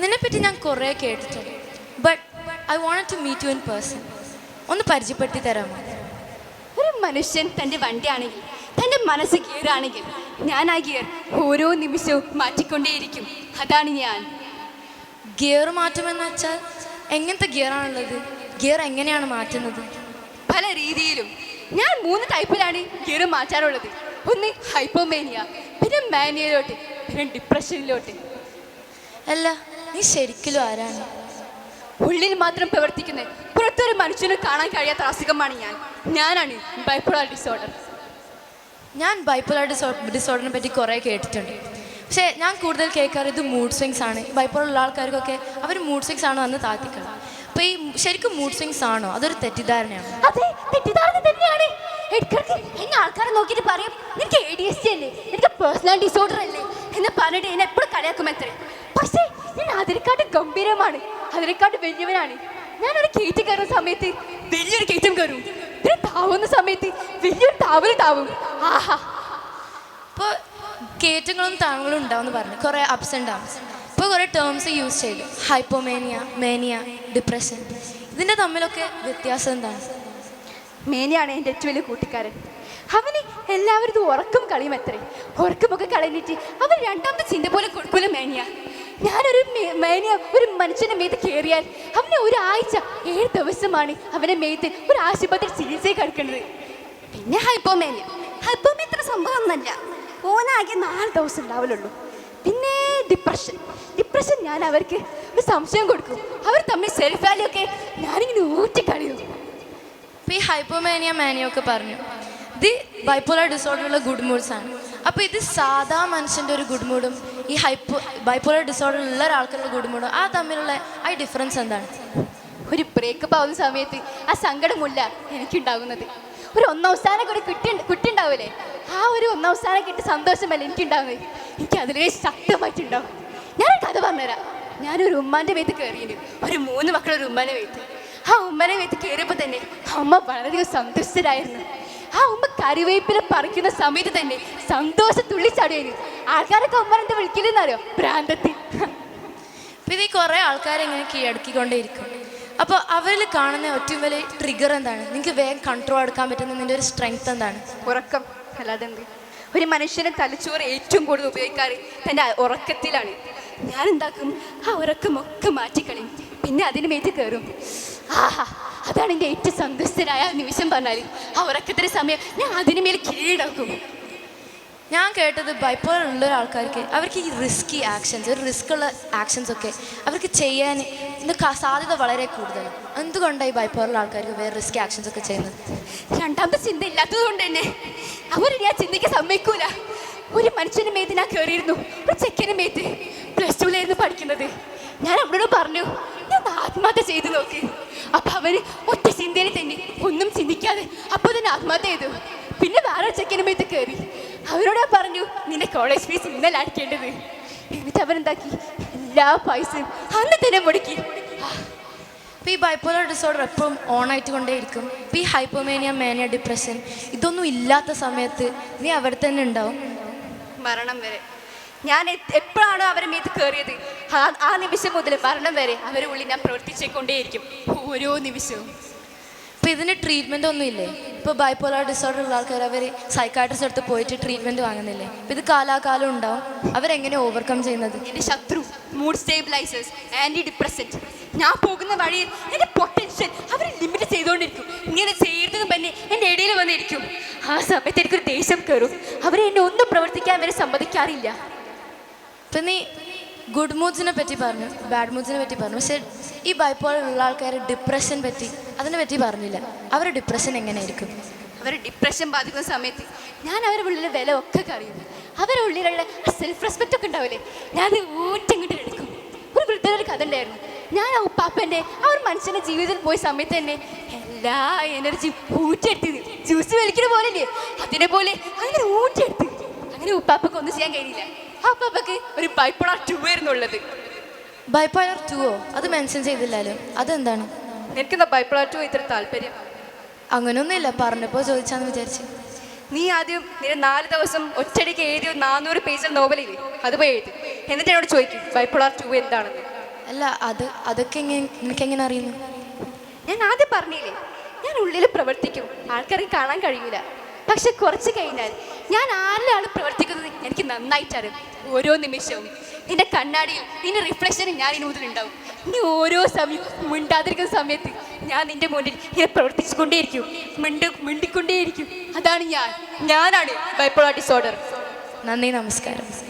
നിന്നെപ്പറ്റി ഞാൻ കുറേ കേട്ടിട്ടുണ്ട്. But I want to meet you in person ഒന്ന് പരിചയപ്പെടുത്തി തരാമോ? ഒരു മനുഷ്യൻ തന്റെ വണ്ടിയാണെങ്കിൽ തന്റെ മനസ്സ് ഗിയറാണെങ്കിൽ ഞാൻ ആ ഗിയർ ഓരോ നിമിഷവും മാറ്റിക്കൊണ്ടേയിരിക്കും. അതാണ് ഞാൻ. ഗിയർ മാറ്റുമെന്ന് വെച്ചാൽ എങ്ങനത്തെ ഗിയറാണുള്ളത്? ഗിയർ എങ്ങനെയാണ് മാറ്റുന്നത്? പല രീതിയിലും ഞാൻ മൂന്ന് ടൈപ്പിലാണ് ഗിയർ മാറ്റാറുള്ളത്. ഒന്ന് ഹൈപ്പോമേനിയ പിന്നെ മാനിയയിലോട്ട് പിന്നെ ഡിപ്രഷനിലോട്ട് അല്ല നീ ശരിക്കലും ആരാണ്? ഉള്ളിൽ മാത്രം പ്രവർത്തിക്കുന്ന പുറത്തൊരു മനുഷ്യന് കാണാൻ കഴിയാത്ത അസുഖമാണ് ഞാൻ. ഞാനാണ് ബൈപ്പോളാർ ഡിസോർഡർ ഞാൻ ബൈപ്പോളാർ ഡിസോ ഡിസോർഡറിനെ പറ്റി കുറേ കേട്ടിട്ടുണ്ട്. പക്ഷേ ഞാൻ കൂടുതൽ കേൾക്കാറ് ഇത് മൂഡ് സ്വിങ്സ് ആണ്. ബൈപ്പോളർ ഉള്ള ആൾക്കാർക്കൊക്കെ അവർ മൂഡ് സ്വിങ്സ് ആണോ എന്ന് താത്തിക്കണം. അപ്പോൾ ഈ ശരിക്കും മൂഡ് സ്വിങ്സ് ആണോ? അതൊരു തെറ്റിദ്ധാരണയാണ്. അതെ തെറ്റിദ്ധാരണ തന്നെയാണ്. എന്നെ ആൾക്കാരെ നോക്കിയിട്ട് പറയും നിനക്ക് എ ഡി എസ് അല്ലേ? നിനക്ക് പേഴ്സണൽ ഡിസോർഡർ അല്ലേ? എന്ന് പറഞ്ഞിട്ട് എന്നെ എപ്പോഴും കളിയാക്കും അത്രേ പക്ഷേ ഞാൻ അതിനെക്കാട്ട് ഗംഭീരമാണ്. അതിനെക്കാട്ട് വലിയവനാണ്. ഞാനൊരു കയറ്റി കയറുന്ന സമയത്ത് വലിയൊരു കയറ്റം കയറും. പിന്നെ താവുന്ന സമയത്ത് വലിയൊരു താവൽ താവും. ആഹാ. ഇപ്പോൾ കയറ്റങ്ങളും താങ്ങളും ഉണ്ടാവും പറഞ്ഞു. കുറേ അപ്സ് ആൻഡ് ഡൗൺസ് ഇപ്പോൾ കുറേ ടേംസ് യൂസ് ചെയ്തു. ഹൈപ്പോമേനിയ മേനിയ ഡിപ്രഷൻ ഇതിന്റെ തമ്മിലൊക്കെ വ്യത്യാസം എന്താണ്? മേനിയാണ് എന്റെ ഏറ്റവും വലിയ കൂട്ടുകാരൻ. അവന് എല്ലാവരും ഇത് ഉറക്കം കളിയും അത്രേ. ഉറക്കമൊക്കെ കളഞ്ഞിട്ട് അവൻ രണ്ടാമത്തെ ചിന്ത പോലെ കൊടുക്കൂല മേനിയ. ഞാനൊരു മേനിയ ഒരു മനുഷ്യന്റെ മേത്ത് കയറിയാൽ അവന് ഒരാഴ്ച ഏഴ് ദിവസമാണ് അവനെ മേത്ത് ഒരു ആശുപത്രി ചികിത്സയിൽ കിടക്കുന്നത്. പിന്നെ ഹൈപ്പോമേനിയ. ഹൈപ്പോമേനിയ ഇത്ര സംഭവം ഒന്നല്ല. ഓനാകെ നാല് ദിവസം ഉണ്ടാവലുള്ളൂ. പിന്നെ ഡിപ്രഷൻ ഡിപ്രഷൻ ഞാൻ അവർക്ക് ഒരു സംശയം കൊടുക്കും. അവർ തമ്മിൽ സെൽഫ് വാല്യൂ ഒക്കെ ഞാനിങ്ങനെ ഊറ്റിക്കളിയും. ഇപ്പോൾ ഈ ഹൈപ്പോമേനിയ മാനിയ ഒക്കെ പറഞ്ഞു ഇത് ബൈപ്പോളർ ഡിസോർഡറുള്ള ഗുഡ് മൂഡ്സ് ആണ്. അപ്പോൾ ഇത് സാധാ മനുഷ്യന്റെ ഒരു ഗുഡ് മൂഡും ഈ ഹൈപ്പോ ബൈപ്പോളർ ഡിസോർഡർ ഉള്ള ഗുഡ് മൂഡും ആ തമ്മിലുള്ള ആ ഡിഫറൻസ് എന്താണ്? ഒരു ബ്രേക്കപ്പ് ആവുന്ന സമയത്ത് ആ സങ്കടമില്ല എനിക്കുണ്ടാകുന്നത് ഒരു ഒന്നാം സ്ഥാനം കൂടി കുട്ടി കുട്ടി ഉണ്ടാവില്ലേ ആ ഒരു ഒന്നാം സ്ഥാനം കിട്ടി സന്തോഷമല്ല എനിക്കുണ്ടാവുന്നത്. എനിക്ക് അതിലേ ശക്തമായിട്ടുണ്ടാവും. ഞാനൊരു കഥ പറഞ്ഞുതരാം. ഞാനൊരു ഉമ്മാന്റെ വീട്ടിൽ കയറിയിരുന്നു ഒരു മൂന്ന് മക്കളൊരു ഉമ്മാനെ വീട്ടിൽ. ആ ഉമ്മനെ വീട്ടിൽ കയറിയപ്പോൾ തന്നെ അമ്മ വളരെയധികം സന്തുഷ്ടരായിരുന്നു. ആ ഉമ്മ കറിവേപ്പില പറിക്കുന്ന സമയത്ത് തന്നെ സന്തോഷം തുള്ളിച്ചാടുമായിരുന്നു ആൾക്കാരൊക്കെ ഉമ്മ എന്താ ഭ്രാന്തത്തി. ഇത് ഈ കുറേ ആൾക്കാരെ ഇങ്ങനെ കീഴടക്കിക്കൊണ്ടേയിരിക്കും. അപ്പോൾ അവരിൽ കാണുന്ന ഏറ്റവും വലിയ ട്രിഗർ എന്താണ്? നിങ്ങൾക്ക് വേഗം കൺട്രോൾ എടുക്കാൻ പറ്റുന്ന നിന്റെ ഒരു സ്ട്രെങ്ത് എന്താണ്? ഉറക്കം. അല്ലാതെ ഒരു മനുഷ്യനെ തലച്ചോറ് ഏറ്റവും കൂടുതൽ ഉപയോഗിക്കാറ് തന്റെ ഉറക്കത്തിലാണ്. ഞാൻ എന്താക്കും ആ ഉറക്കമൊക്കെ മാറ്റിക്കളയും. പിന്നെ അതിന് മേറ്റ് കയറും ആഹാ അതാണ് എന്റെ ഏറ്റവും സന്തുഷ്ടരായ നിമിഷം പറഞ്ഞാൽ ആ ഉറക്കത്തിന്റെ സമയം ഞാൻ അതിന് മേൽ കീഴടക്കും. ഞാൻ കേട്ടത് ബൈപ്പോളർ ഉള്ള അവർക്ക് ഈ റിസ്കി ആക്ഷൻസ് ഒരു റിസ്ക് ഉള്ള ആക്ഷൻസ് ഒക്കെ അവർക്ക് ചെയ്യാൻ സാധ്യത വളരെ കൂടുതലാണ്. എന്തുകൊണ്ടാണ് ഈ ബൈപ്പോളർ ആൾക്കാർക്ക് വേറെ റിസ്കി ആക്ഷൻസ് ഒക്കെ ചെയ്യുന്നത്? രണ്ടാമത്തെ ചിന്ത ഇല്ലാത്തത് കൊണ്ട് തന്നെ അവർ ഞാൻ ചിന്തയ്ക്ക് സമ്മതിക്കൂല. ഒരു മനുഷ്യന്റെ മേത്ത് ഞാൻ കയറിയിരുന്നു ഒരു ചെക്കന്റെ മേത്ത് പ്ലസ് ടുവിലായിരുന്നു പഠിക്കുന്നത്. ഞാൻ അവരോട് പറഞ്ഞു ഞാൻ ആത്മഹത്യ ചെയ്തു നോക്ക്. അപ്പം അവർ ഒറ്റ ചിന്തയിൽ തന്നെ ഒന്നും ചിന്തിക്കാതെ അപ്പോൾ തന്നെ ആത്മഹത്യ ചെയ്തു. പിന്നെ വേറെ ചെക്കന്റെ മേത്ത് കയറി അവരോട് ഞാൻ പറഞ്ഞു നിന്റെ കോളേജ് ഫീസ് ഇന്നലെ അടയ്ക്കേണ്ടത് എന്നിട്ട് അവരെന്താക്കി? എല്ലാ പൈസയും അന്ന് തന്നെ മുടക്കി. ആ, ഇപ്പോൾ ഈ ബൈപ്പോളർ ഡിസോർഡർ എപ്പോഴും ഓൺ ആയിട്ട് കൊണ്ടേയിരിക്കും. ഇപ്പോൾ ഈ ഹൈപ്പോമേനിയ മേനിയ ഡിപ്രഷൻ ഇതൊന്നും ഇല്ലാത്ത സമയത്ത് നീ അവിടെ തന്നെ ഉണ്ടാവും. മരണം വരെ. ഞാൻ എപ്പോഴാണ് അവരെ മീത്ത് കയറിയത് ആ- ആ നിമിഷം മുതൽ മരണം വരെ അവരെ ഉള്ളിൽ ഞാൻ പ്രവർത്തിച്ചുകൊണ്ടേയിരിക്കും. ഓരോ നിമിഷവും. ഇപ്പോൾ ഇതിന് ട്രീറ്റ്മെന്റ് ഒന്നും ഇല്ലേ ഇപ്പോൾ ബൈപ്പോളർ ഡിസോർഡർ ഉള്ള ആൾക്കാർ അവർ സൈക്കാട്രിസ്റ്റ് അടുത്ത് പോയിട്ട് ട്രീറ്റ്മെന്റ് വാങ്ങുന്നില്ലേ? അപ്പോൾ ഇത് കാലാകാലം ഉണ്ടാവും. അവരെങ്ങനെ ഓവർകം ചെയ്യുന്നത്? എന്റെ ശത്രു മൂഡ് സ്റ്റേബിലൈസേഴ്സ് ആന്റി ഡിപ്രസന്റ് ഞാൻ പോകുന്ന വഴിയിൽ എന്റെ പൊട്ടൻഷ്യൽ അവർ ലിമിറ്റ് ചെയ്തുകൊണ്ടിരിക്കും. ഇങ്ങനെ ചെയ്യരുതെന്ന് തന്നെ എന്റെ ഇടയിൽ വന്നിരിക്കും. ആ സമയത്ത് എനിക്കൊരു ദേഷ്യം കയറും അവരെ എന്നെ ഒന്നും പ്രവർത്തിക്കാൻ വരെ സമ്മതിക്കാറില്ല. ഇപ്പം നീ ഗുഡ് മൂഡ്സിനെ പറ്റി പറഞ്ഞു ബാഡ് മൂഡ്സിനെ പറ്റി പറഞ്ഞു. പക്ഷേ ഈ ബൈപ്പോൾ ഉള്ള ആൾക്കാർ ഡിപ്രഷൻ പറ്റി അതിനെ പറ്റി പറഞ്ഞില്ല. അവരുടെ ഡിപ്രഷൻ എങ്ങനെയായിരിക്കും? അവർ ഡിപ്രഷൻ ബാധിക്കുന്ന സമയത്ത് ഞാൻ അവരുടെ ഉള്ളിലെ വില ഒക്കെ അറിയും അവരുടെ ഉള്ളിലുള്ള സെൽഫ് റെസ്പെക്റ്റ് ഒക്കെ ഉണ്ടാവില്ലേ? ഞാൻ ഊറ്റിങ്ങോട്ട് എടുക്കും. ഒരു വൃദ്ധനൊരു കഥ ഉണ്ടായിരുന്നു. ഞാൻ ആ ഉപ്പാപ്പന്റെ ആ ഒരു മനുഷ്യന്റെ ജീവിതത്തിൽ പോയ സമയത്ത് തന്നെ എല്ലാ എനർജിയും ഊറ്റെടുത്തത് ജ്യൂസ് വലിക്കുന്ന പോലെയല്ലേ? അതിനെ പോലെ അങ്ങനെ ഊറ്റെടുത്ത് അങ്ങനെ ഉപ്പാപ്പക്ക് ഒന്നും ചെയ്യാൻ കഴിയില്ല. ആ ഉപ്പാപ്പക്ക് ഒരു ബൈപ്പോളാർ ടൂ ആയിരുന്നു ഉള്ളത്. ബൈപ്പോളർ ഓ? അത് മെൻഷൻ ചെയ്തില്ലല്ലോ അതെന്താണ്? നിനക്കെന്താ ബൈപ്പോളാർ ടു ഇത്ര താല്പര്യം? അങ്ങനെയൊന്നുമില്ല പറഞ്ഞപ്പോൾ ചോദിച്ചാന്ന് വിചാരിച്ചു. നീ ആദ്യം നിന്റെ നാല് ദിവസം ഒറ്റയടിക്ക് എഴുതിയ നാനൂറ് പേജിൽ നോവലില്ലേ അത് പോയി എഴുതി. എന്നിട്ട് എന്നോട് ചോദിക്കും ബൈപ്പോളാർ ടു എന്താണെന്ന്. അല്ല അത് അതൊക്കെ എങ്ങനെ അറിയുന്നു? ഞാൻ ആദ്യം പറഞ്ഞില്ലേ ഞാൻ ഉള്ളിൽ പ്രവർത്തിക്കും ആൾക്കാർക്ക് കാണാൻ കഴിയൂല. പക്ഷെ കുറച്ച് കഴിഞ്ഞാൽ ഞാൻ ആരിലാണ് പ്രവർത്തിക്കുന്നത് എനിക്ക് നന്നായിട്ടറിയും ഓരോ നിമിഷവും നിന്റെ കണ്ണാടിയിൽ നിന്റെ റിഫ്ലക്ഷനും ഞാൻ ഇനി മുതൽ ഉണ്ടാവും. നീ ഓരോ സമയവും മിണ്ടാതിരിക്കുന്ന സമയത്ത് ഞാൻ നിന്റെ മുന്നിൽ ഇങ്ങനെ പ്രവർത്തിച്ചുകൊണ്ടേയിരിക്കും. മിണ്ട് മിണ്ടിക്കൊണ്ടേയിരിക്കും. അതാണ് ഞാൻ. ഞാനാണ് ബൈപ്പോളാർ ഡിസോർഡർ നന്ദി നമസ്കാരം.